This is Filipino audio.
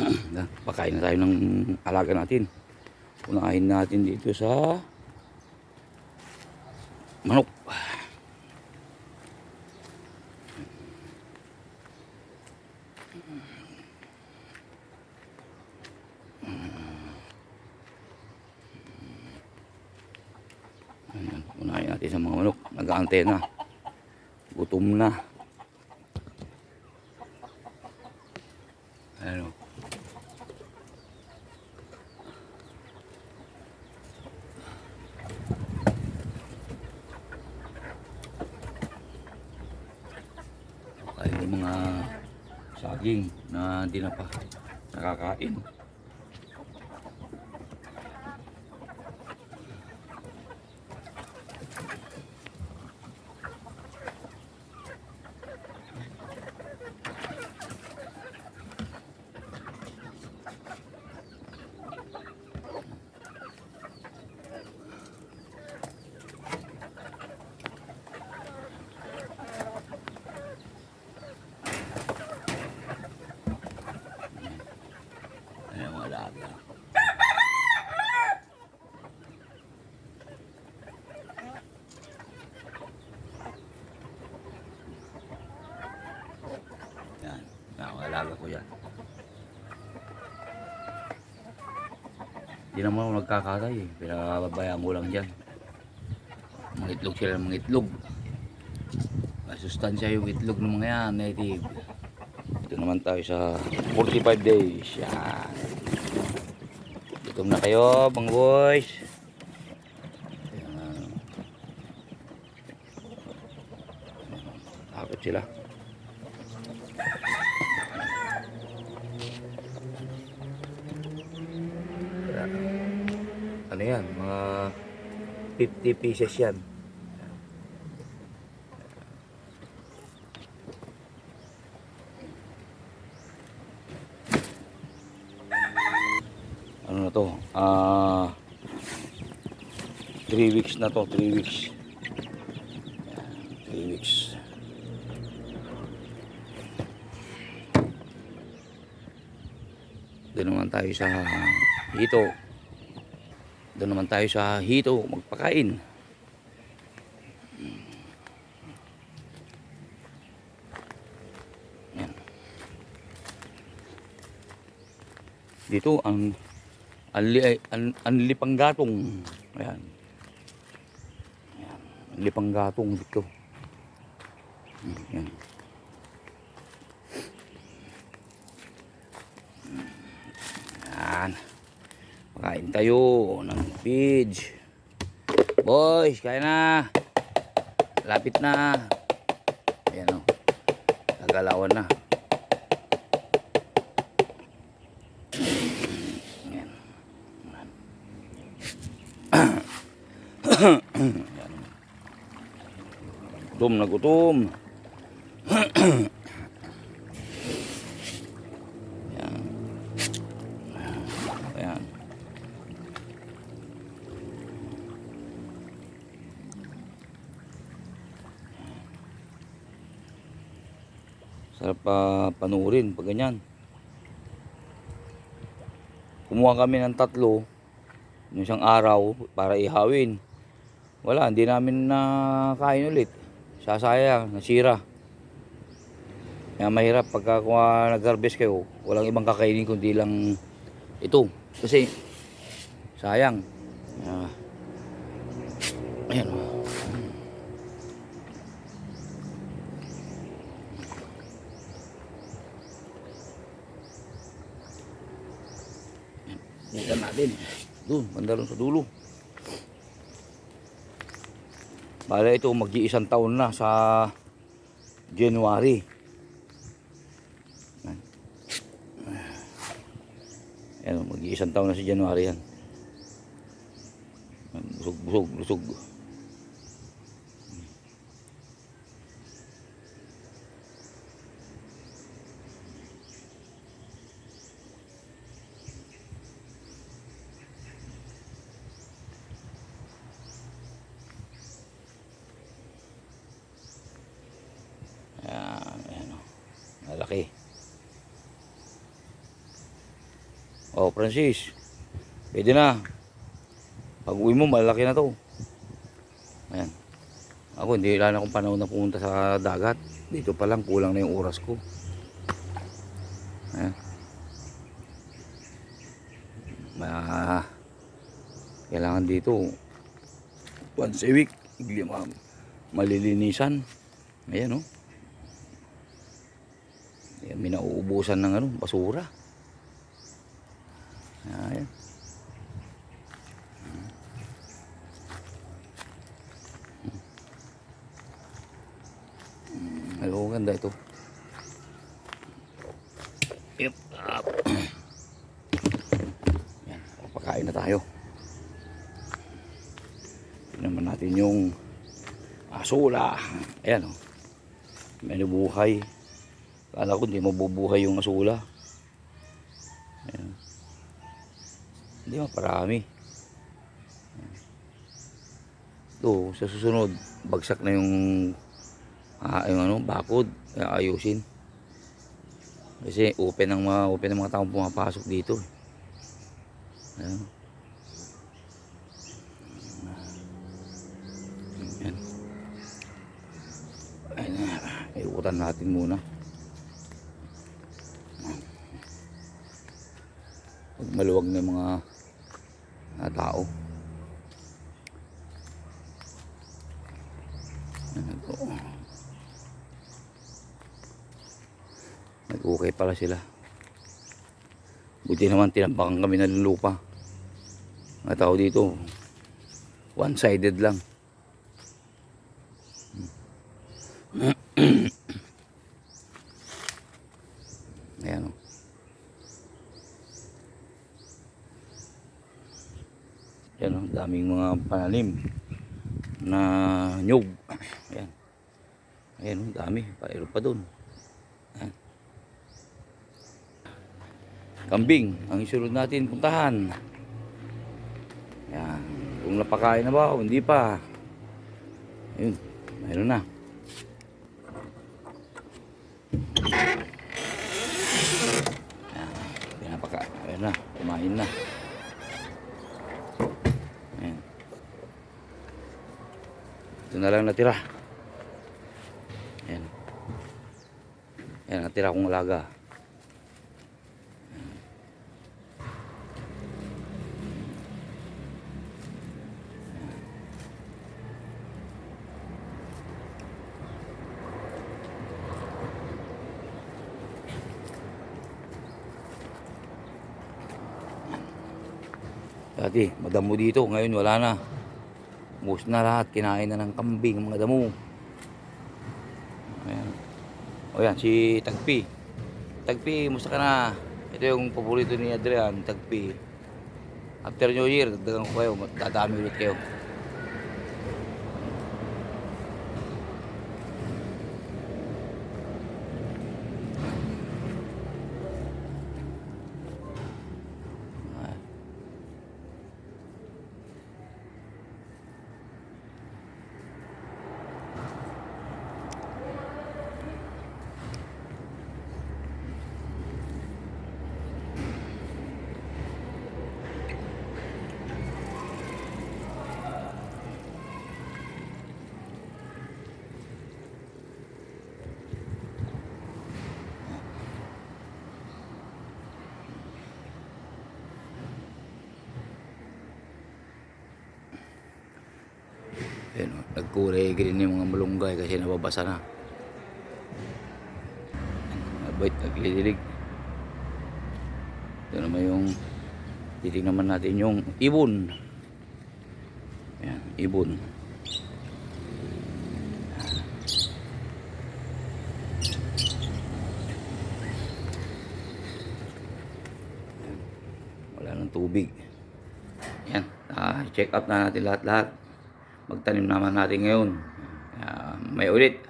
Pakain na tayo ng alaga natin. Unahin natin dito sa manok. Unahin natin sa mga manok. Nag-aantay na. Gutom na. Ano? Ay, yung mga saging na hindi na pa nakakain. Alaga. Yan, yan mga alaga ko yan. Hindi naman ako nagkakatay eh. Pinababayaan ko lang dyan. Mga itlog sila mga itlog. Masustansya yung itlog ng mga yan, native. Ito naman tayo sa 45 days. Yan. Gutom na kayo, mga boys. Takot sila. Ano yan? Mga 50 pieces yan. ano na to ah 3 weeks na to 3 weeks 3 weeks doon naman tayo sa hito doon naman tayo sa hito magpakain Yan. dito ang Anli, an, anli panggatong. Ayan. Ayan. Anli panggatong dito. Ayan. Ayan. Pakain tayo ng pidge. Boys, kaya na. Lapit na. Ayan o. Gagalawan na. Ayan. Gutom na gutom. Yan. Ayan. Sarap pa panurin pag ganyan. Kumuha kami ng tatlo ng isang araw para ihawin. Wala, hindi namin nakain ulit. Sasayang, nasira. Kaya mahirap pagka kung uh, nag-harvest kayo, walang ibang kakainin kundi lang ito. Kasi sayang. Ah. ayan. oh. Bukan natin. Doon, banda sa dulo. Bala ito, mag-iisang taon na sa January. Ayan, mag-iisang taon na sa January yan. Busog, busog, busog. Ayan, ayan o. Malaki. Oh, Francis. Pwede na. Pag uwi mo, malaki na to. Ayan. Ako, hindi wala na akong panahon na pumunta sa dagat. Dito pa lang, kulang na yung oras ko. Ayan. Ma kailangan dito once a week ma malilinisan ayan oh ayan, may nauubusan ng ano basura ayan Mm, Ay, oh, ganda ito. Yep. Up. Yan, pakain na tayo. Tingnan naman natin yung asula. Ayan, oh. May nabuhay. Kala ko hindi mabubuhay yung asula. Hindi maparami. Ito, sa susunod, bagsak na yung ah, yung ano, bakod, ayusin. Kasi open ang mga open ang mga taong pumapasok dito. eh. Ayan. Ayan. Ayan na. Iukutan natin muna. Pag maluwag na mga mga tao. Ayan po. Nag-okay pala sila. Buti naman tinampakan kami ng lupa. Ang tao dito, one-sided lang. Ayan o. Ayan o, daming mga pananim na nyug. Ayan. Ayan o, dami. Pairo pa. Ayan. Kambing, ang isunod natin puntahan. Ayan. Kung napakain na ba o hindi pa. Ayun, mayroon na. Ayan, pinapaka, ayun na, kumain na. Ayan. Ito na lang natira. Ayan. Ayan, natira kong alaga. Dati, madamo dito. Ngayon wala na. Ubus na lahat. Kinain na ng kambing, mga damo. Ayan. O yan, si Tagpi. Tagpi, musta ka na? Ito yung paborito ni Adrian, Tagpi. After New Year, dagdagan ko kayo. Dadami ulit kayo. Ayan. Ayan, o, nagkulay green yung mga malunggay kasi nababasa na. Nabait, naglililig. Ito naman yung titignan naman natin yung ibon. Ayan, ibon. Ayan, Wala ng tubig. Yan, ah, check up na natin lahat-lahat magtanim naman natin ngayon. Ah, may ulit.